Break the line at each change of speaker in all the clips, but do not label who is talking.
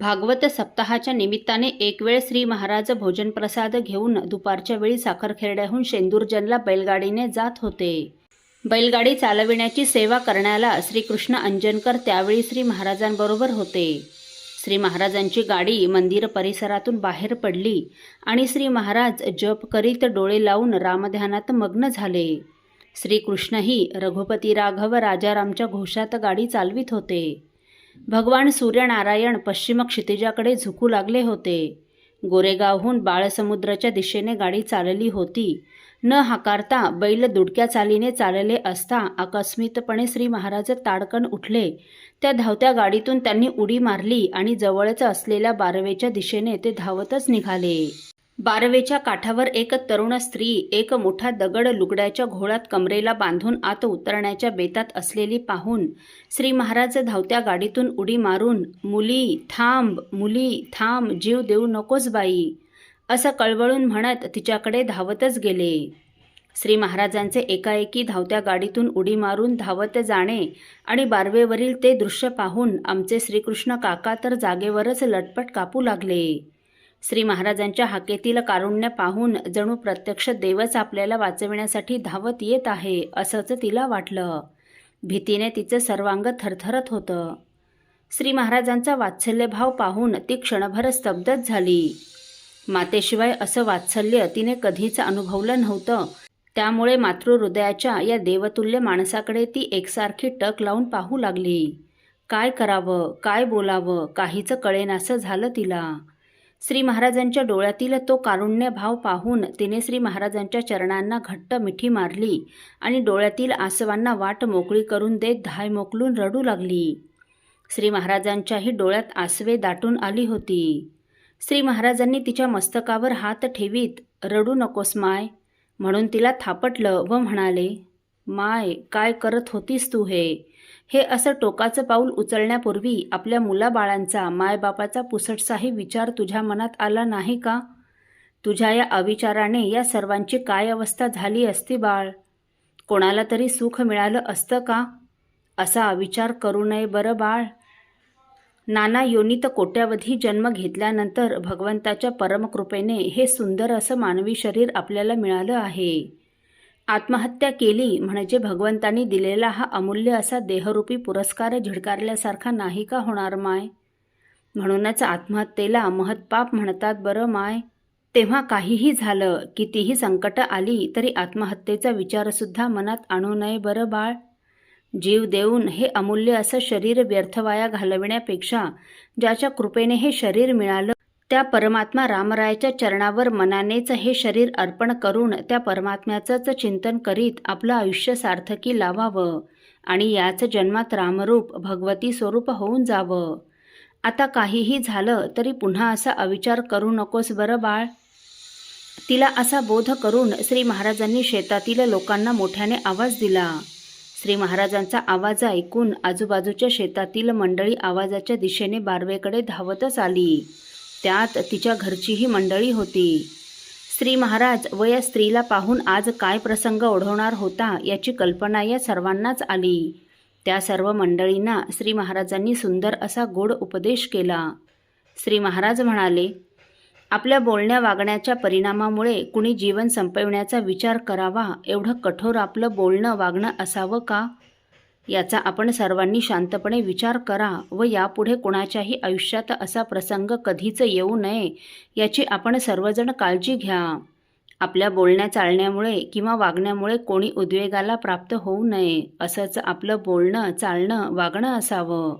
भागवत सप्ताहाच्या निमित्ताने एक वेळ श्री महाराज भोजन प्रसाद घेऊन दुपारच्या वेळी साखरखेरड्याहून शेंदूरजनला बैलगाडीने जात होते. बैलगाडी चालविण्याची सेवा करण्याला श्रीकृष्ण अंजनकर त्यावेळी श्री महाराजांबरोबर होते. श्री महाराजांची गाडी मंदिर परिसरातून बाहेर पडली आणि श्री महाराज जप करीत डोळे लावून रामध्यानात मग्न झाले. श्रीकृष्णही रघुपती राघव राजारामच्या घोषात गाडी चालवित होते. भगवान सूर्यनारायण पश्चिम क्षितिजाकडे झुकू लागले होते. गोरेगावहून बाळसमुद्राच्या दिशेने गाडी चालली होती. न हाकारता बैल दुडक्या चालीने चालले असता आकस्मितपणे श्री महाराज ताडकन उठले. त्या धावत्या गाडीतून त्यांनी उडी मारली आणि जवळच असलेल्या बारवेच्या दिशेने ते धावतच निघाले. बारवेच्या काठावर एक तरुण स्त्री एक मोठा दगड लुगड्याच्या घोळात कमरेला बांधून आत उतरण्याच्या बेतात असलेली पाहून श्री महाराज धावत्या गाडीतून उडी मारून मुली थांब मुली थांब जीव देऊ नकोस बाई असं कळवळून म्हणत तिच्याकडे धावतच गेले. श्री महाराजांचे एकाएकी धावत्या गाडीतून उडी मारून धावत जाणे आणि बारवेवरील ते दृश्य पाहून आमचे श्रीकृष्ण काका तर जागेवरच लटपट कापू लागले. श्री महाराजांच्या हाकेतील कारुण्य पाहून जणू प्रत्यक्ष देवच आपल्याला वाचविण्यासाठी धावत येत आहे असंच तिला वाटलं. भीतीने तिचं सर्वांग थरथरत होतं. श्री महाराजांचा वात्सल्यभाव पाहून ती क्षणभर स्तब्धच झाली. मातेशिवाय असं वात्सल्य तिने कधीच अनुभवलं नव्हतं. त्यामुळे मातृहृदयाच्या या देवतुल्य माणसाकडे ती एकसारखी टक लावून पाहू लागली. काय करावं काय बोलावं काहीच कळेनासं झालं तिला. श्री महाराजांच्या डोळ्यातील तो कारुण्य भाव पाहून तिने श्री महाराजांच्या चरणांना घट्ट मिठी मारली आणि डोळ्यातील आसवांना वाट मोकळी करून देत धाय मोकलून रडू लागली. श्री महाराजांच्याही डोळ्यात आसवे दाटून आली होती. श्री महाराजांनी तिच्या मस्तकावर हात ठेवीत रडू नकोस माय म्हणून तिला थापटलं व म्हणाले माय काय करत होतीस तू हे? हे असं टोकाचं पाऊल उचलण्यापूर्वी आपल्या मुलाबाळांचा मायबापाचा पुसटसाही विचार तुझ्या मनात आला नाही का? तुझ्या या अविचाराने या सर्वांची काय अवस्था झाली असती बाळ? कोणाला तरी सुख मिळालं असतं का? असा अविचार करू नये बरं बाळ. नाना योनीत कोट्यावधी जन्म घेतल्यानंतर भगवंताच्या परमकृपेने हे सुंदर असं मानवी शरीर आपल्याला मिळालं आहे. आत्महत्या केली म्हणजे भगवंतांनी दिलेला हा अमूल्य असा देहरूपी पुरस्कार झिडकारल्यासारखा नाही का होणार माय? म्हणूनच आत्महत्येला महत्पाप म्हणतात बरं माय. तेव्हा काहीही झालं कितीही संकट आली तरी आत्महत्येचा विचारसुद्धा मनात आणू नये बरं बाळ. जीव देऊन हे अमूल्य असं शरीर व्यर्थवाया घालविण्यापेक्षा ज्याच्या कृपेने हे शरीर मिळालं त्या परमात्मा रामरायाच्या चरणावर मनानेच हे शरीर अर्पण करून त्या परमात्म्याचंच चिंतन करीत आपलं आयुष्य सार्थकी लावावं आणि याच जन्मात रामरूप भगवती स्वरूप होऊन जावं. आता काहीही झालं तरी पुन्हा असा अविचार करू नकोस बरं बाळ. तिला असा बोध करून श्री महाराजांनी शेतातील लोकांना मोठ्याने आवाज दिला. श्री महाराजांचा आवाज ऐकून आजूबाजूच्या शेतातील मंडळी आवाजाच्या दिशेने बारवेकडे धावतच आली. त्यात तिच्या घरचीही मंडळी होती. श्री महाराज व या स्त्रीला पाहून आज काय प्रसंग ओढवणार होता याची कल्पना या सर्वांनाच आली. त्या सर्व मंडळींना श्री महाराजांनी सुंदर असा गोड उपदेश केला. श्री महाराज म्हणाले आपल्या बोलण्या वागण्याच्या परिणामामुळे कुणी जीवन संपविण्याचा विचार करावा एवढं कठोर आपलं बोलणं वागणं असावं का? याचा आपण सर्वांनी शांतपणे विचार करा व यापुढे कुणाच्याही आयुष्यात असा प्रसंग कधीच येऊ नये याची आपण सर्वजण काळजी घ्या. आपल्या बोलण्या चालण्यामुळे किंवा वागण्यामुळे कोणी उद्वेगाला प्राप्त होऊ नये असंच आपलं बोलणं चालणं वागणं असावं.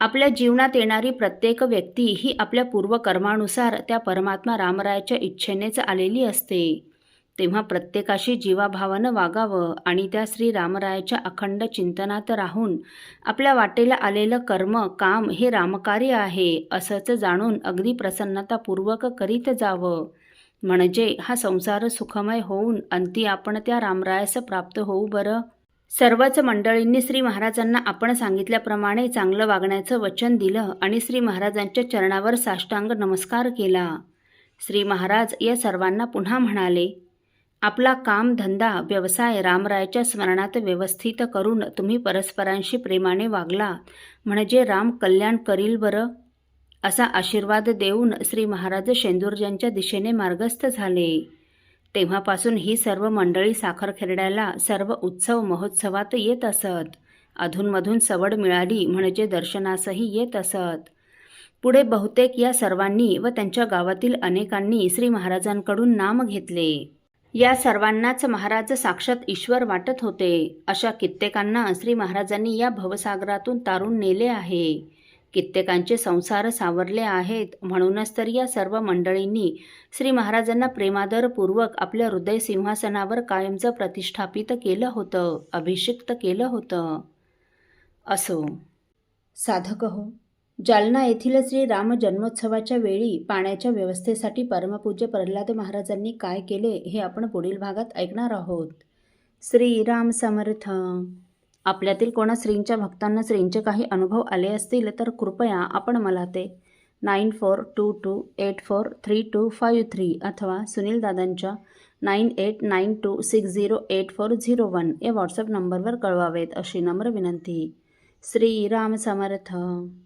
आपल्या जीवनात येणारी प्रत्येक व्यक्ती ही आपल्या पूर्वकर्मानुसार त्या परमात्मा रामरायाच्या इच्छेनेच आलेली असते. तेव्हा प्रत्येकाशी जीवाभावानं वागावं आणि त्या श्री रामरायाच्या अखंड चिंतनात राहून आपल्या वाटेला आलेलं कर्म काम हे रामकार्य आहे असंच जाणून अगदी प्रसन्नतापूर्वक करीत जावं. म्हणजे हा संसार सुखमय होऊन अंती आपण त्या रामरायास प्राप्त होऊ बरं. सर्वच मंडळींनी श्री महाराजांना आपण सांगितल्याप्रमाणे चांगलं वागण्याचं वचन दिलं आणि श्री महाराजांच्या चरणावर साष्टांग नमस्कार केला. श्री महाराज या सर्वांना पुन्हा म्हणाले आपला काम धंदा व्यवसाय रामरायाच्या स्मरणात व्यवस्थित करून तुम्ही परस्परांशी प्रेमाने वागला. म्हणजे राम कल्याण करील बरं? असा आशीर्वाद देऊन श्री महाराज शेंदूरजांच्या दिशेने मार्गस्थ झाले. तेव्हापासून ही सर्व मंडळी साखर खेरड्याला सर्व उत्सव महोत्सवात येत असत. अधूनमधून सवड मिळाली म्हणजे दर्शनासही येत असत. पुढे बहुतेक या सर्वांनी व त्यांच्या गावातील अनेकांनी श्री महाराजांकडून नाम घेतले. या सर्वांनाच महाराज साक्षात ईश्वर वाटत होते. अशा कित्येकांना श्री महाराजांनी या भवसागरातून तारून नेले आहे. कित्येकांचे संसार सावरले आहेत. म्हणूनच तर या सर्व मंडळींनी श्री महाराजांना प्रेमादरपूर्वक आपल्या हृदय सिंहासनावर कायमचं प्रतिष्ठापित केलं होतं अभिषिक्त केलं होतं. असो. साधक हो जालना येथील श्री राम जन्मोत्सवाच्या वेळी पाण्याच्या व्यवस्थेसाठी परमपूज्य प्रल्हाद महाराजांनी काय केले हे आपण पुढील भागात ऐकणार आहोत. श्रीराम समर्थ. आपल्यातील कोणा श्रींच्या भक्तांना श्रींचे काही अनुभव आले असतील तर कृपया आपण मला ते nine four two two eight four three two five three अथवा सुनील दादांच्या nine eight nine two six zero eight four zero one या व्हॉट्सअप नंबरवर कळवावेत अशी नम्र विनंती. श्रीराम समर्थ.